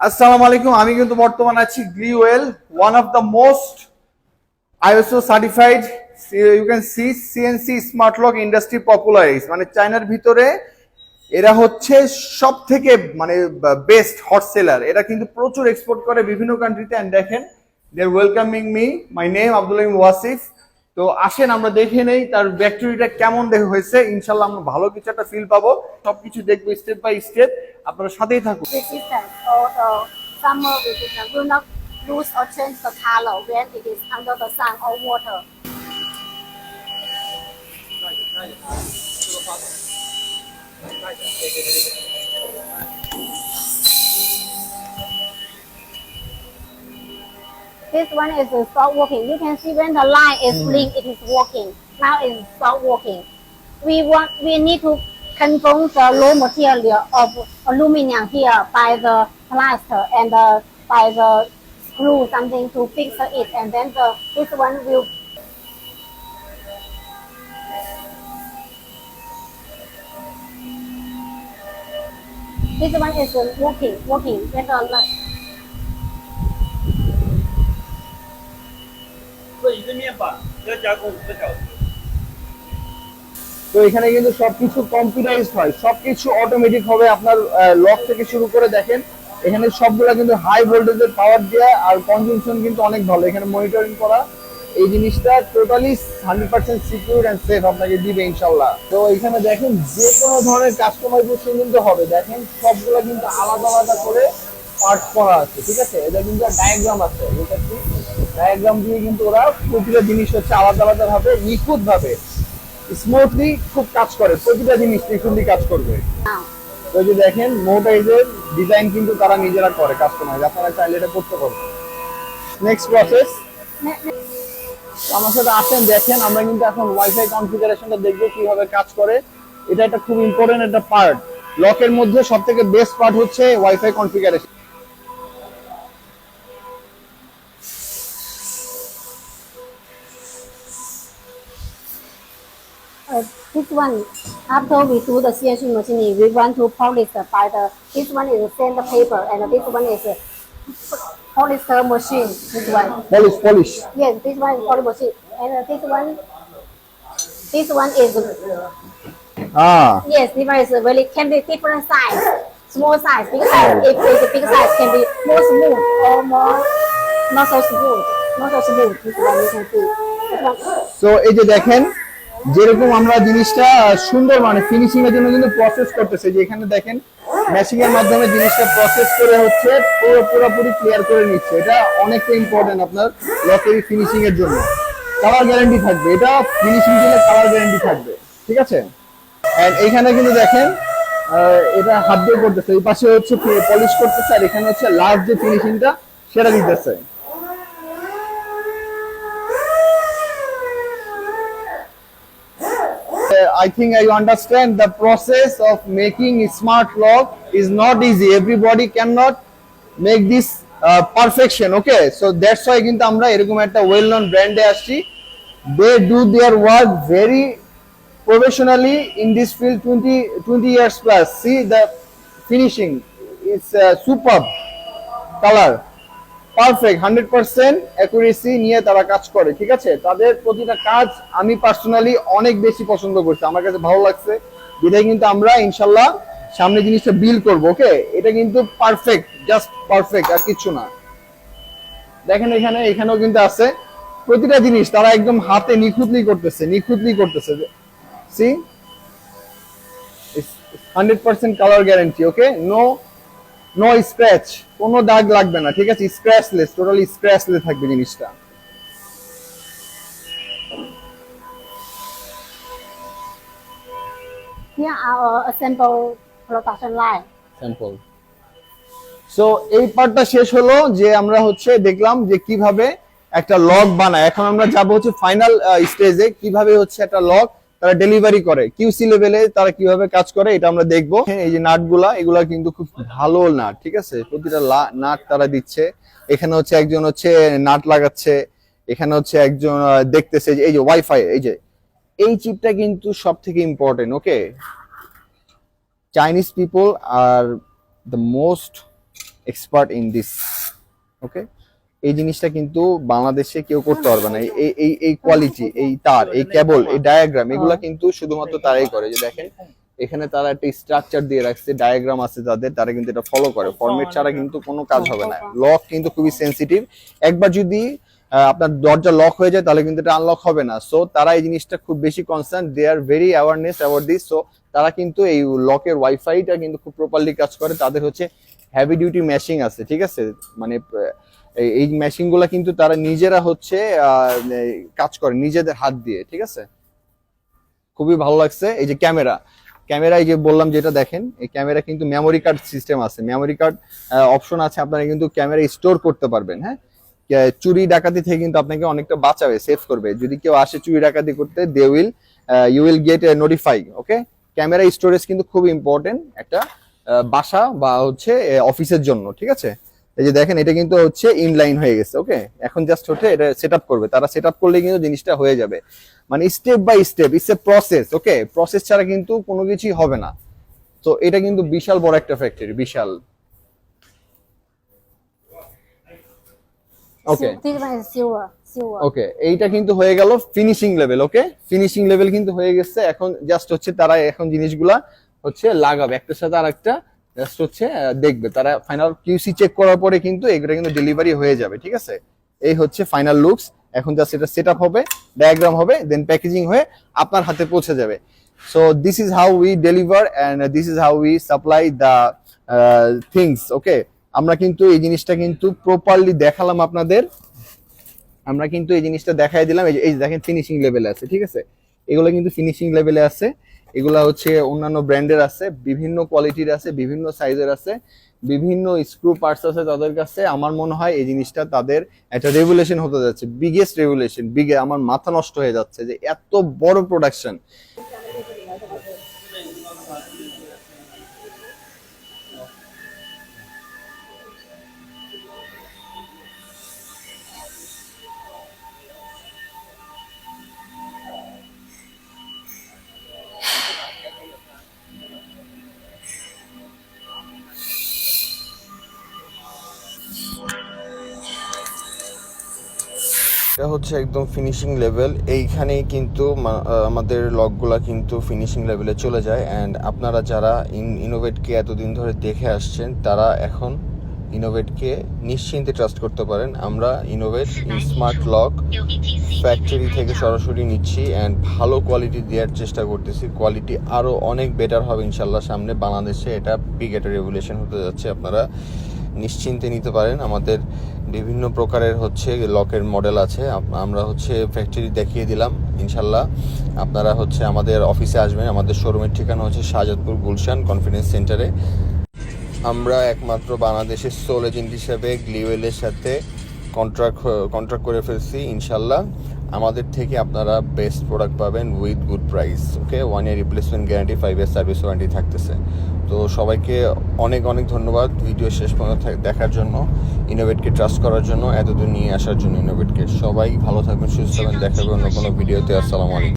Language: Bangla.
আসসালামু আলাইকুম, আমি কিন্তু বর্তমানে আছি গ্লিওয়েল one of the most ISO certified you can see CNC smart lock industry পপুলারিজ মানে চায়নার ভিতরে এরা হচ্ছে সব থেকে মানে বেস্ট হট সেলার এরা কিন্তু প্রচুর এক্সপোর্ট করে বিভিন্ন কান্ট্রিতে অ্যান্ড দেখেন they are welcoming me my name Abdul Wasif তো আসেন, আমরা দেখে নেই তার ব্যাকটেরিয়াটা কেমন দেখে হয়েছে। ইনশাল্লাহ আমরা ভালো কিছু একটা ফিল পাবো। সব কিছু দেখব স্টেপ বাই স্টেপ আপনারা সাথেই থাকুন। Thank you. This one is uh, stop working. You can see when the line is blink, it is working. Now it is stop working. We want we need to confirm the raw material of aluminum here by the plaster and uh, by the screw something to fix it, and then the this one will. This one is working, working when the 做一个面板要加工五个小时。 তো এখানে কিন্তু সবকিছু কম্পিউটারাইজড হয় সবকিছু অটোমেটিক হবে আপনার লক থেকে শুরু করে দেখেন এখানে সবগুলা কিন্তু হাই ভোল্টেজের পাওয়ার দেওয়া আর কনজামশন কিন্তু অনেক ভালো এখানে মনিটরিং করা এই জিনিসটা totally hundred percent secure and safe আপনাকে দিবে ইনশাল্লাহ তো এখানে দেখেন যে কোনো ধরনের কাস্টমাইজেশন কিন্তু হবে দেখেন সবগুলো কিন্তু আলাদা আলাদা করে পার্ট করা আছে ঠিক আছে এটা কিন্তু ডায়াগ্রাম আছে এটা কি ডায়াগ্রাম দিয়ে কিন্তু ওরা প্রতিটা জিনিস হচ্ছে আলাদা আলাদা ভাবে নিখুঁত ভাবে স্মুথলি খুব কাজ করে। প্রতিটা জিনিস নিখুঁতলি কাজ করবে। now. তো যে দেখেন মোটাইজের ডিজাইন কিন্তু তারা নিজেরা করে কাস্টমাইজ আপনারা চাইলে এটা করতে পারবেন নেক্সট প্রসেস আমার সাথে আসেন দেখেন আমরা কিন্তু এখন ওয়াইফাই কনফিগারেশনটা দেখব কীভাবে কাজ করে। এটা একটা খুব ইম্পর্টেন্ট একটা পার্ট লকের মধ্যে সব থেকে বেস্ট পার্ট হচ্ছে wifi configuration this one, after we do the CNC machining, we want to polish the by the, this one is sandpaper and this one is a polyester machine, this one. Polish polish Yes, this one is polymer machine. And uh, this one, this one is, হ্যাঁ yes, this one is really, can be different size, small size, big size. If it's a big size, can be more smooth or more, not so smooth, not so smooth, this one you can see. This one, so এই যে দেখেন যেরকম আমরা জিনিসটা সুন্দর মানে ফিনিশিং এর জন্য কিন্তু প্রসেস করতেছে, যে এখানে দেখেন মেশিং এর মাধ্যমে জিনিসটা প্রসেস করে হচ্ছে পুরো পুরোপুরি ক্লিয়ার করে নিচ্ছে। এটা অনেকটা ইম্পর্টেন্ট আপনার লকেরি ফিনিশিং এর জন্য। কালার গ্যারান্টি থাকবে। এটা ফিনিশিং দিলে কালার গ্যারান্টি থাকবে। ঠিক আছে? এন্ড এখানে কিন্তু দেখেন এটা হাত দিয়ে করতেছে। এই পাশে হচ্ছে পলিশ করতেছে আর এখানে হচ্ছে লাস্ট যে ফিনিশিংটা সেটা দিতেছে। I think I understand the process of making smart lock is not easy. Everybody cannot make this uh, perfection. Okay, so that's why কিন্তু আমরা এরকম একটা ওয়েল নন ব্র্যান্ডে আসছি they do their work very professionally in this field 20 20 years plus see the finishing it's uh, superb color perfect hundred percent accuracy নিয়ে তারা কাজ করে, ঠিক আছে? তাদের প্রতিটা কাজ আমি পার্সোনালি অনেক বেশি পছন্দ করছি, আমার কাছে ভালো লাগছে। যেটাই কিন্তু আমরা ইনশাল্লাহ সামনে জিনিসটা বিল করব ওকে এটা কিন্তু পারফেক্ট জাস্ট পারফেক্ট আর কিছু না। দেখেন এখানে, এখানেও কিন্তু আছে। প্রতিটা জিনিস তারা একদম হাতে নিখুঁতলি করতেছে নিখুঁতলি করতেছে। See hundred percent colour guarantee okay no no scratch কোনো দাগ লাগবে না ঠিক আছে? স্ক্র্যাচলেস টোটালি স্ক্র্যাচলেস থাকবে জিনিসটা। Here production line. Sample so এই পার্টটা শেষ হলো যে আমরা হচ্ছে দেখলাম যে কীভাবে একটা লক বানায়। এখন আমরা যাব হচ্ছে ফাইনাল স্টেজে কীভাবে হচ্ছে একটা লক তারা ডেলিভারি করে। কিউসি লেভেলে তারা কীভাবে কাজ করে এটা আমরা দেখব। এই যে নাটগুলা, এগুলা কিন্তু খুব ভালো নাট, ঠিক আছে? প্রতিটা নাট তারা দিচ্ছে। এখানে হচ্ছে একজন হচ্ছে নাট লাগাচ্ছে। এখানে হচ্ছে একজন দেখতেছে এই যে ওয়াইফাই এই যে, এই চিপটা কিন্তু সব থেকে important okay Chinese people are the most expert in this okay এই জিনিসটা কিন্তু বাংলাদেশে কেউ করতে পারবে না। এই এই এই কোয়ালিটি এই তার এই কেবল এই ডায়াগ্রাম এগুলা কিন্তু শুধুমাত্র তারাই করে। যে দেখেন এখানে তারা একটা স্ট্রাকচার দিয়ে রাখছে ডায়াগ্রাম আছে তাদের তারা কিন্তু এটা ফলো করে। ফরম্যাট ছাড়া কিন্তু কোনো কাজ হবে না। লক কিন্তু খুবই সেনসিটিভ একবার যদি আপনার দরজা লক হয়ে যায় তাহলে কিন্তু এটা আনলক হবে না। সো তারা এই জিনিসটা খুব বেশি concern they are very awareness about this so তারা কিন্তু এই লকের ওয়াইফাইটা কিন্তু খুব প্রপারলি কাজ করে। তাদের হচ্ছে হেভি ডিউটি ম্যাশিং আছে ঠিক আছে? মানে এই- এই মেশিনগুলা কিন্তু তারা নিজেরা হচ্ছে কাজ করে, নিজেদের হাত দিয়ে, ঠিক আছে? খুবই ভালো লাগছে। এই যে ক্যামেরা ক্যামেরা এই যে বললাম যেটা দেখেন, এই ক্যামেরা কিন্তু মেমোরি কার্ড সিস্টেম আছে। মেমোরি কার্ড অপশন আছে, আপনারা কিন্তু ক্যামেরা স্টোর করতে পারবেন হ্যাঁ? চুরি ডাকাতি থেকে কিন্তু আপনাকে অনেকটা বাঁচাবে সেভ করবে। যদি কেউ আসে চুরি ডাকাতি করতে they will you will get notify okay camera storage কিন্তু খুব ইম্পর্টেন্ট একটা বাসা বা হচ্ছে অফিসের জন্য, ঠিক আছে? এই যে দেখেন এটা কিন্তু হচ্ছে ইনলাইন হয়ে গেছে ওকে এখন জাস্ট হচ্ছে এটা সেট করবে। তারা সেট করলে কিন্তু জিনিসটা হয়ে যাবে। মানে step by step it's a process okay process ছাড়া কিন্তু কোনো কিছুই হবে না। তো এটা কিন্তু বিশাল বড় একটা ফ্যাক্টরি বিশাল। ওকে. ওকে এইটা কিন্তু হয়ে গেল finishing level okay finishing level কিন্তু হয়ে গেছে এখন জাস্ট হচ্ছে তারা এখন জিনিসগুলা হচ্ছে লাগাবে। একটার সাথে আর একটা জাস্ট হচ্ছে দেখবে। তারা ফাইনাল কিউসি চেক করার পরে কিন্তু এগুলো কিন্তু ডেলিভারি হয়ে যাবে, ঠিক আছে? এই হচ্ছে ফাইনাল লুকস এখন জাস্ট এটা সেট আপ হবে ডায়াগ্রাম হবে দেন প্যাকেজিং হয়ে আপনার হাতে পৌঁছে যাবে। So this is how we deliver and this is how we supply the things okay আমরা কিন্তু এই জিনিসটা কিন্তু প্রপারলি দেখালাম আপনাদের। আমরা কিন্তু এই জিনিসটা দেখাই দিলাম। এই দেখেন ফিনিশিং লেভেলে আছে, ঠিক আছে? এগুলো কিন্তু ফিনিশিং লেভেলে আছে। এগুলা হচ্ছে অন্যান্য ব্র্যান্ডের আছে, বিভিন্ন কোয়ালিটির আছে, বিভিন্ন সাইজের আছে, বিভিন্ন স্ক্রু পার্টস আছে তাদের কাছে। আমার মনে হয় এই জিনিসটা তাদের একটা রেগুলেশন হতে যাচ্ছে বিগেস্ট রেগুলেশন বিগে আমার মাথা নষ্ট হয়ে যাচ্ছে যে এত বড় প্রোডাকশন এটা হচ্ছে একদম ফিনিশিং লেভেল এইখানেই কিন্তু আমাদের লকগুলা কিন্তু ফিনিশিং লেভেলে চলে যায়। অ্যান্ড আপনারা যারা ইন ইনোভেটকে এতদিন ধরে দেখে আসছেন তারা এখন ইনোভেটকে নিশ্চিন্তে ট্রাস্ট করতে পারেন। আমরা ইনোভেট স্মার্ট লক ফ্যাক্টরি থেকে সরাসরি নিচ্ছি অ্যান্ড ভালো কোয়ালিটি দেওয়ার চেষ্টা করতেছি। কোয়ালিটি আরও অনেক বেটার হবে ইনশাল্লাহ সামনে। বাংলাদেশে এটা বিগ একটা রেগুলেশন হতে যাচ্ছে আপনারা। নিশ্চিন্তে নিতে পারেন। আমাদের বিভিন্ন প্রকারের হচ্ছে লকের মডেল আছে। আমরা হচ্ছে ফ্যাক্টরি দেখিয়ে দিলাম, ইনশাল্লাহ। আপনারা হচ্ছে আমাদের অফিসে আসবেন। আমাদের শোরুমের ঠিকানা হচ্ছে শাহজাদপুর গুলশান কনফিডেন্স সেন্টারে আমরা একমাত্র বাংলাদেশের সোল এজেন্ট হিসেবে গ্লিওয়েলের সাথে কন্ট্রাক্ট কন্ট্রাক্ট করে ফেলছি, ইনশাল্লাহ। আমাদের থেকে আপনারা বেস্ট প্রোডাক্ট পাবেন with good price okay one year replacement guarantee five year service warranty থাকতেছে। তো সবাইকে অনেক অনেক ধন্যবাদ ভিডিও শেষ পর্যন্ত দেখার জন্য ইনোভেটকে ট্রাস্ট করার জন্য এতদূর নিয়ে আসার জন্য ইনোভেটকে সবাই ভালো থাকবেন সুস্থ থাকবেন দেখা অন্য কোনো ভিডিওতে আসসালামু আলাইকুম।